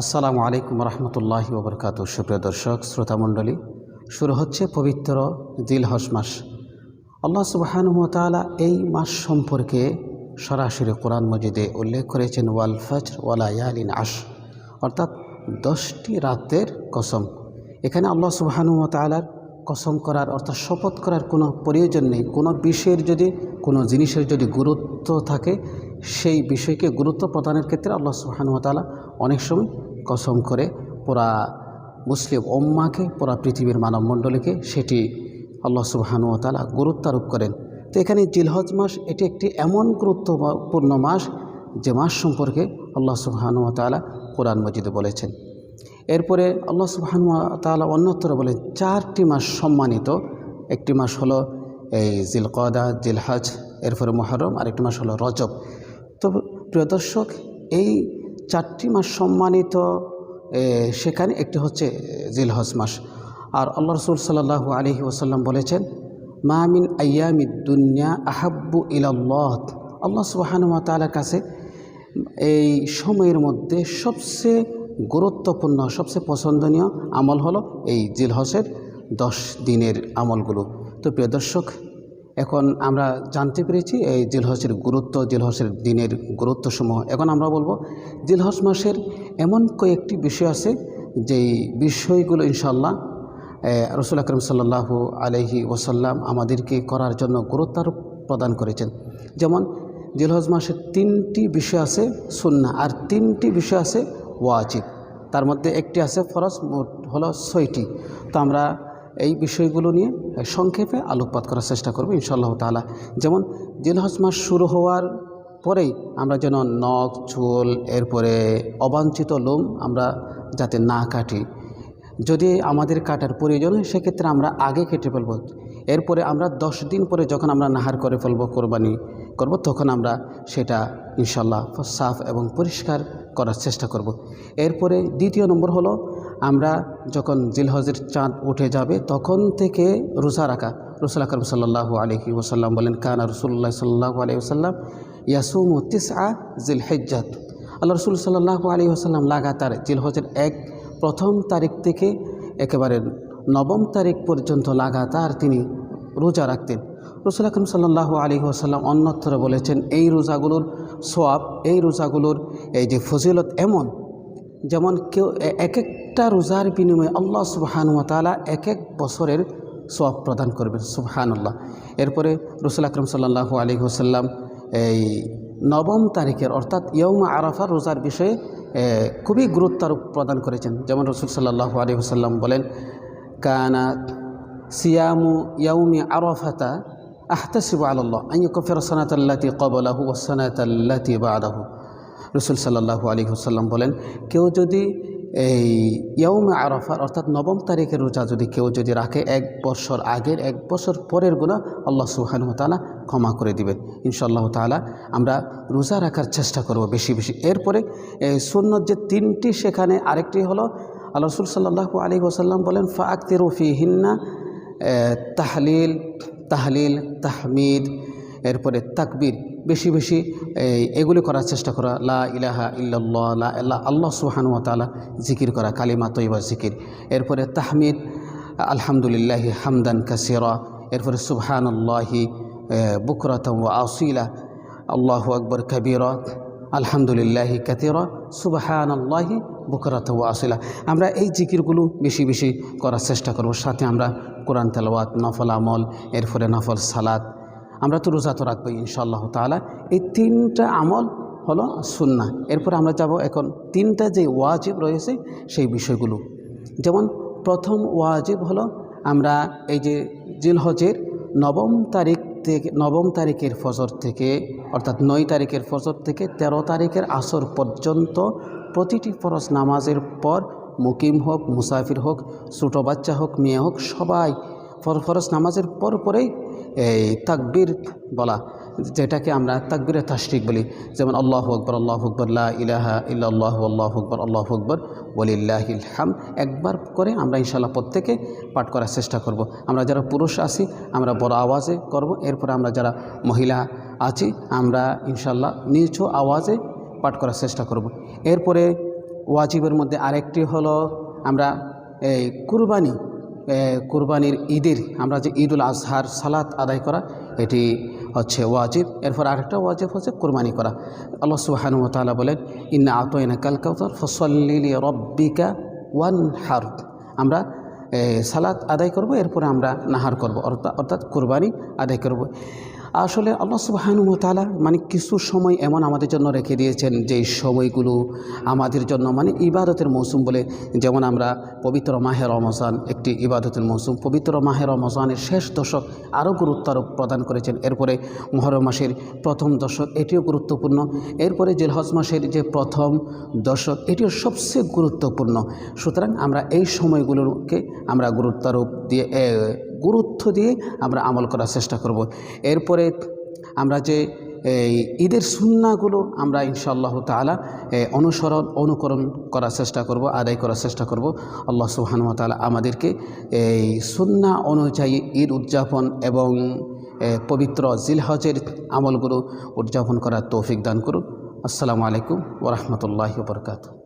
আসসালামু আলাইকুম রহমতুল্লাহি ওবরকাত সুপ্রিয় দর্শক, শ্রোতামণ্ডলী, শুরু হচ্ছে পবিত্র দিল হস মাস। আল্লাহ সুবাহানুমতালা এই মাস সম্পর্কে সরাসরি কোরআন মজিদে উল্লেখ করেছেন, ওয়াল ফজর ওয়ালা ইয়ালিন আশ অর্থাৎ দশটি রাতের কসম। এখানে আল্লাহ সুবাহানুমতালার কসম করার, অর্থাৎ শপথ করার কোনো প্রয়োজন নেই। কোনো বিষয়ের যদি, কোনো জিনিসের যদি গুরুত্ব থাকে সেই বিষয়কে গুরুত্ব প্রদানের ক্ষেত্রে আল্লাহ সুবাহানুমতালা অনেক সময় কসম করে পুরা মুসলিম ওম্মাকে পুরা পৃথিবীর মানবমণ্ডলীকে সেটি আল্লাহ সুবাহানুতালা গুরুত্ব আরোপ করেন। তো এখানে জিলহজ মাস এটি একটি এমন গুরুত্বপূর্ণ মাস যে মাস সম্পর্কে আল্লাহ সুবাহানুতালা কোরআন মজিদে বলেছেন। এরপরে আল্লাহ সুবাহানু তালা অন্যত্র বলেন, চারটি মাস সম্মানিত। একটি মাস হলো এই জিলকদা, জিলহাজ, এরপরে মহরম আর একটি মাস হলো রজব। তো প্রিয় দর্শক, এই চারটি মাস সম্মানিত সেখানে একটি হচ্ছে জিলহজ মাস। আর আল্লাহ রসুল সাল্লাহ আলহি ওসাল্লাম বলেছেন মামিন আয়ামি দুনিয়া আহাব্বু ইলাল্লাহ। আল্লাহ সুবাহানু তালার কাছে এই সময়ের মধ্যে সবচেয়ে গুরুত্বপূর্ণ, সবচেয়ে পছন্দনীয় আমল হলো এই জিলহসের দশ দিনের আমলগুলো। তো প্রিয় দর্শক এখন আমরা জানতে পেরেছি এই জিলহসের গুরুত্ব, জিলহসের দিনের গুরুত্বসমূহ। এখন আমরা বলব, জিলহস মাসের এমন কয়েকটি বিষয় আছে, যেই বিষয়গুলো ইনশাল্লাহ রসুল আকরম সাল্লাহু আলহি ওসাল্লাম আমাদেরকে করার জন্য গুরুত্ব আরোপ প্রদান করেছেন। যেমন জিলহজ মাসের তিনটি বিষয় আছে সুন্না আর তিনটি বিষয় আছে ওয়াজিব। তার মধ্যে একটি আছে ফরজ, মোট হলো ছয়টি। তো আমরা এই বিষয়গুলো নিয়ে সংক্ষেপে আলোকপাত করার চেষ্টা করব ইনশাআল্লাহ তালা যেমন জিলহজ মাস শুরু হওয়ার পরেই আমরা যেন নখ, চুল, এরপরে অবাঞ্ছিত লোম আমরা যাতে না কাটি। যদি আমাদের কাটার প্রয়োজন হয়, সেক্ষেত্রে আমরা আগে কেটে ফেলব। এরপরে আমরা দশ দিন পরে যখন আমরা নাহার করে ফেলব, কোরবানি করব, তখন আমরা সেটা ইনশাল্লাহ সাফ এবং পরিষ্কার করার চেষ্টা করব। এরপরে দ্বিতীয় নম্বর হলো আমরা যখন জিলহজের চাঁদ উঠে যাবে, তখন থেকে রোজা রাখা। রসুল আকরম সাল্লাহ আলহি ওসাল্লাম বলেন, কানা রসুল্লাহ সাল্লাহ আলহি ওসাল্লাম ইয়াসুম তিস আ জিল হেজ্জাত আল্লাহ রসুল সাল্লাহ আলী ওসাল্লাম লাগাতার জিলহজের এক প্রথম তারিখ থেকে একেবারে নবম তারিখ পর্যন্ত লাগাতার তিনি রোজা রাখতেন। রসুল আকরম সাল্লাহ আলী আসাল্লাম অন্যত্র বলেছেন, এই রোজাগুলোর সোয়াব, এই রোজাগুলোর এই যে ফজিলত এমন যেমন কেউ এক একটা রোজার বিনিময়ে আল্লাহ সুবাহানুয়াতালা এক এক বছরের সোয়াব প্রদান করবেন, সুবহানুল্লাহ। এরপরে রসুল আকরম সাল্লাহ আলী ওসাল্লাম এই নবম তারিখের অর্থাৎ ইয়ৌমা আরাফার রোজার বিষয়ে খুবই গুরুত্ব আরোপ প্রদান করেছেন। যেমন রসুল সাল্লাহ আলী ওসাল্লাম বলেন, কানা সিয়ামু ইয়াউমি আরফাতা আহতাসিবু আল্লাহ আইন কফির সনাতাল্লাতি কবলাহু ও সনাতাল্লাতি বাদাহু। রসুল সাল্লাহু আলী হুসাল্লাম বলেন, কেউ যদি এই ইয়ৌমে আরফার অর্থাৎ নবম তারিখের রোজা যদি কেউ যদি রাখে, এক বছর আগের, এক বছর পরের গুণা আল্লাহ সুহান তালা ক্ষমা করে দিবেন। ইনশাআল্লাহ তালা আমরা রোজা রাখার চেষ্টা করব বেশি বেশি। এরপরে সুন্নত যে তিনটি, সেখানে আরেকটি হলো, আল্লাহ রসুল সাল্লাহু আলী ওসাল্লাম বলেন ফাকতির ফি হিন্না তাহলিল তাহলিল, তাহমিদ। এরপরে তাকবির, বেশি বেশি এগুলি করার চেষ্টা করা। লা ইলাহা ইল্লাল্লাহ, লা ইল্লা আল্লাহ সুহানু তালা জিকির করা, কালিমা তৈবা জিকির। এরপরে তাহমিদ, আলহামদুলিল্লাহি হামদান কাসিরা। এরপরে সুবহান আল্লাহি বুকরতম ও আসিলা। আল্লাহু আকবর কবিরা, আলহামদুলিল্লাহি কাতিরা সুবহান আল্লাহি বুকরাত ও আসিলা। আমরা এই জিকিরগুলো বেশি বেশি করার চেষ্টা করব। সাথে আমরা কোরআন তেলাওয়াত, নফল আমল, এরপরে নফল সালাত আমরা তো রোজা তো রাখব ইনশাআল্লাহ তালা এই তিনটা আমল হলো সুন্না এরপর আমরা যাব এখন তিনটা যে ওয়াজিব রয়েছে সেই বিষয়গুলো। যেমন প্রথম ওয়াজিব হলো আমরা এই যে জিলহজের নবম তারিখ থেকে, নবম তারিখের ফজর থেকে, অর্থাৎ নয় তারিখের ফজর থেকে ১৩ তারিখের আসর পর্যন্ত প্রতিটি ফরজ নামাজের পর মুকিম হোক, মুসাফির হোক, ছোটো বাচ্চা হোক, মেয়ে হোক, সবাই ফরজ নামাজের পর পরেই এই তাকবীর বলা, যেটাকে আমরা তাকবীরে তাশরিক বলি যেমন, আল্লাহ আকবর আল্লাহ আকবর ইলাহা ইল্লাল্লাহু আল্লাহ আকবর আল্লাহ আকবর ওলিল্লাহিল হাম একবার করে আমরা ইনশাল্লাহ প্রত্যেকে পাঠ করার চেষ্টা করব। আমরা যারা পুরুষ আছি, আমরা বড় আওয়াজে করব এরপরে আমরা যারা মহিলা আছি, আমরা ইনশাল্লাহ নিচু আওয়াজে পাঠ করার চেষ্টা করব। এরপরে ওয়াজিবের মধ্যে আরেকটি হলো, আমরা এই কুরবানি কুরবানির ঈদের, আমরা যে ঈদুল আজহার সালাত আদায় করা, এটি হচ্ছে ওয়াজিব। এরপর আরেকটা ওয়াজিব হচ্ছে কুরবানি করা। আল্লাহ সুবহানাহু তালা তাআলা বলেন, ইন্না আতয়না কালকাউতার কাউসার ফসল্লি রব্বিকা ওয়ান হার আমরা সালাত আদায় করব, এরপরে আমরা নাহার করব অর্থাৎ অর্থাৎ কুরবানি আদায় করব। আসলে আল্লাহ সুবাহানু তালা মানে কিছু সময় এমন আমাদের জন্য রেখে দিয়েছেন যেই সময়গুলো আমাদের জন্য মানে ইবাদতের মৌসুম বলে যেমন আমরা পবিত্র মাহের রমজান একটি ইবাদতের মৌসুম, পবিত্র মাহের রমজানের শেষ দশক আরও গুরুত্ব আরোপ প্রদান করেছেন। এরপরে মহরম মাসের প্রথম দশক এটিও গুরুত্বপূর্ণ। এরপরে জেলহজ মাসের যে প্রথম দশক এটিও সবচেয়ে গুরুত্বপূর্ণ। সুতরাং আমরা এই সময়গুলোকে আমরা গুরুত্বারোপ দিয়ে গুরুত্ব দিয়ে আমরা আমল করার চেষ্টা করব। এরপরে আমরা যে, এই ঈদের সুন্নাগুলো আমরা ইনশাআল্লাহ তালা অনুসরণ, অনুকরণ করার চেষ্টা করব, আদায় করার চেষ্টা করব। আল্লাহ সুবহানাহু ওয়া তাআলা আমাদেরকে এই সুন্না অনুযায়ী ঈদ উদযাপন এবং পবিত্র জিলহজের আমলগুলো উদযাপন করার তৌফিক দান করুন। আসসালামু আলাইকুম ওরহমতুল্লাহ বরকাত